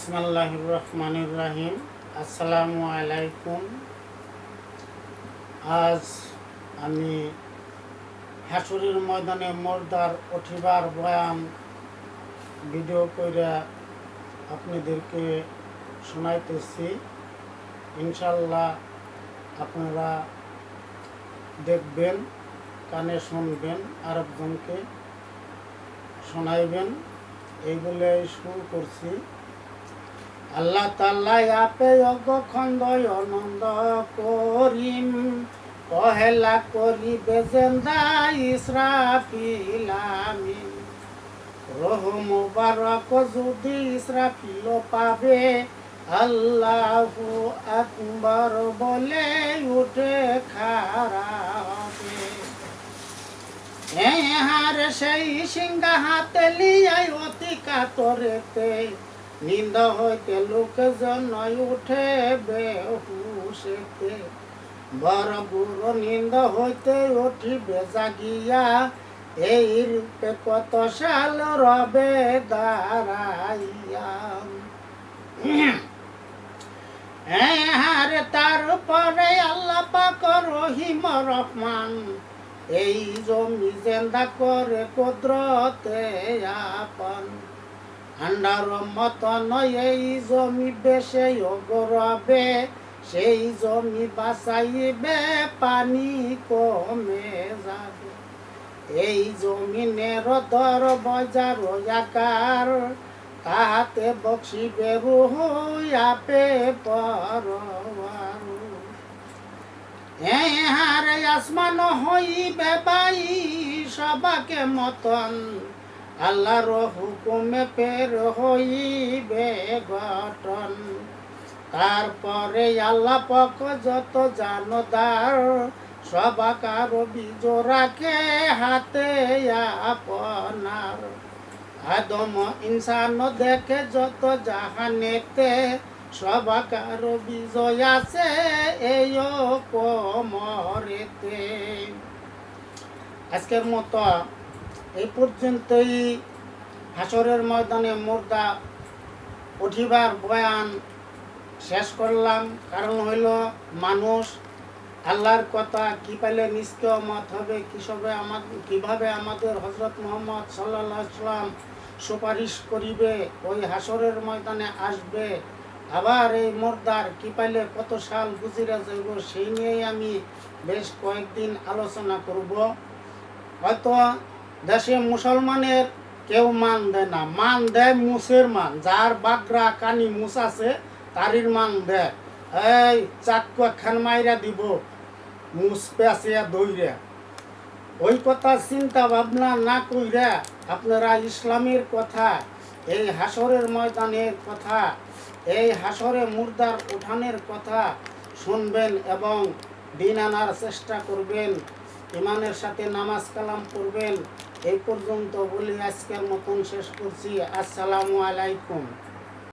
বিসমিল্লাহ রহমানুর রাহিম আসসালামু আলাইকুম আজ আমি হাসুরির ময়দানে মোরদার উঠিবার বয়ান ভিডিও কইরা আপনাদেরকে শোনাইতেছি। ইনশাল্লাহ আপনারা দেখবেন, কানে শুনবেন, আরেকজনকে শোনাইবেন। এইগুলো শুরু করছি। আল্লাহ তাল্লাই আপে অগখণ্ড অনন্দ করিম, পহেলা করি বেজেন্দা ইসরাফিলামি রহ মুবারক যদি ইসরাফিল পাবে, আল্লাহু আকবর বলে উঠে খারা হবে। হার সেই সিংহা হাতে লিয়াই অতি কাতরেতে নিন্দ হইতে লোক জনই উঠে বেহুশেতে। বুড়ো নিন্দ হইতে উঠিবে, জাগিয়া এই রূপে কত সাল রবে দাঁড়াইয়া হ্যাঁ তারপরে আল্লাহ পাক রহিম রহমান, এই জমি জেন্দা করে কুদরতে আপন। আন্ডার মতন এই জমি বেশে অগরবে, সেই জমি বাঁচাইবে, পানি কমে যাবে। এই জমিনের দর বাজার আকার, তাহাতে বক্সিবে রুহুয়াপে পরবারু হারে আসমান হইবে বাই, সবাকে মতন আল্লাহর হুকুমে পের হইবে গঠন। তারপরে আল্লাহ পক যত জানদার সবাকার বীজ রাখে হাতে আপনার। আদম ইনসান দেখে যত জাহানেতে সবাকার বিজয় আছে এই কমরেতে আজকের মতো এই পর্যন্তই হাসরের ময়দানে মোর্দা উঠিবার বয়ান শেষ করলাম। কারণ হইল মানুষ, আল্লাহর কথা কি পাইলে নিষ্কমত হবে? কিসবে আমার কীভাবে আমাদের হজরত মোহাম্মদ সাল্লাহ সাল্লাম সুপারিশ করিবে? ওই হাসরের ময়দানে আসবে। আবার এই মোর্দার কি পাইলে কত সাল গুজিরা যাইব, সেই নিয়েই আমি বেশ কয়েকদিন আলোচনা করব। হয়তো দেশে মুসলমানের কেউ মান দেয় না। মান দেয় মুসের মান। যার বাগরা কানি মুস আছে, তারির মান দেয়। এই চাক্কু খান মাইরা দিব, মুস পেঁচিয়া দইরা। ওই কথা চিন্তা ভাবনা না কইরা আপনারা ইসলামের কথা, এই হাসরের ময়দানের কথা, এই হাসরে মুর্দার উঠানের কথা শুনবেন এবং দিন আনার চেষ্টা করবেন। ইমানের সাথে নামাজ কালাম করবেন এই পর্যন্ত বলি আজকের মতন শেষ করছি। আসসালামু আলাইকুম।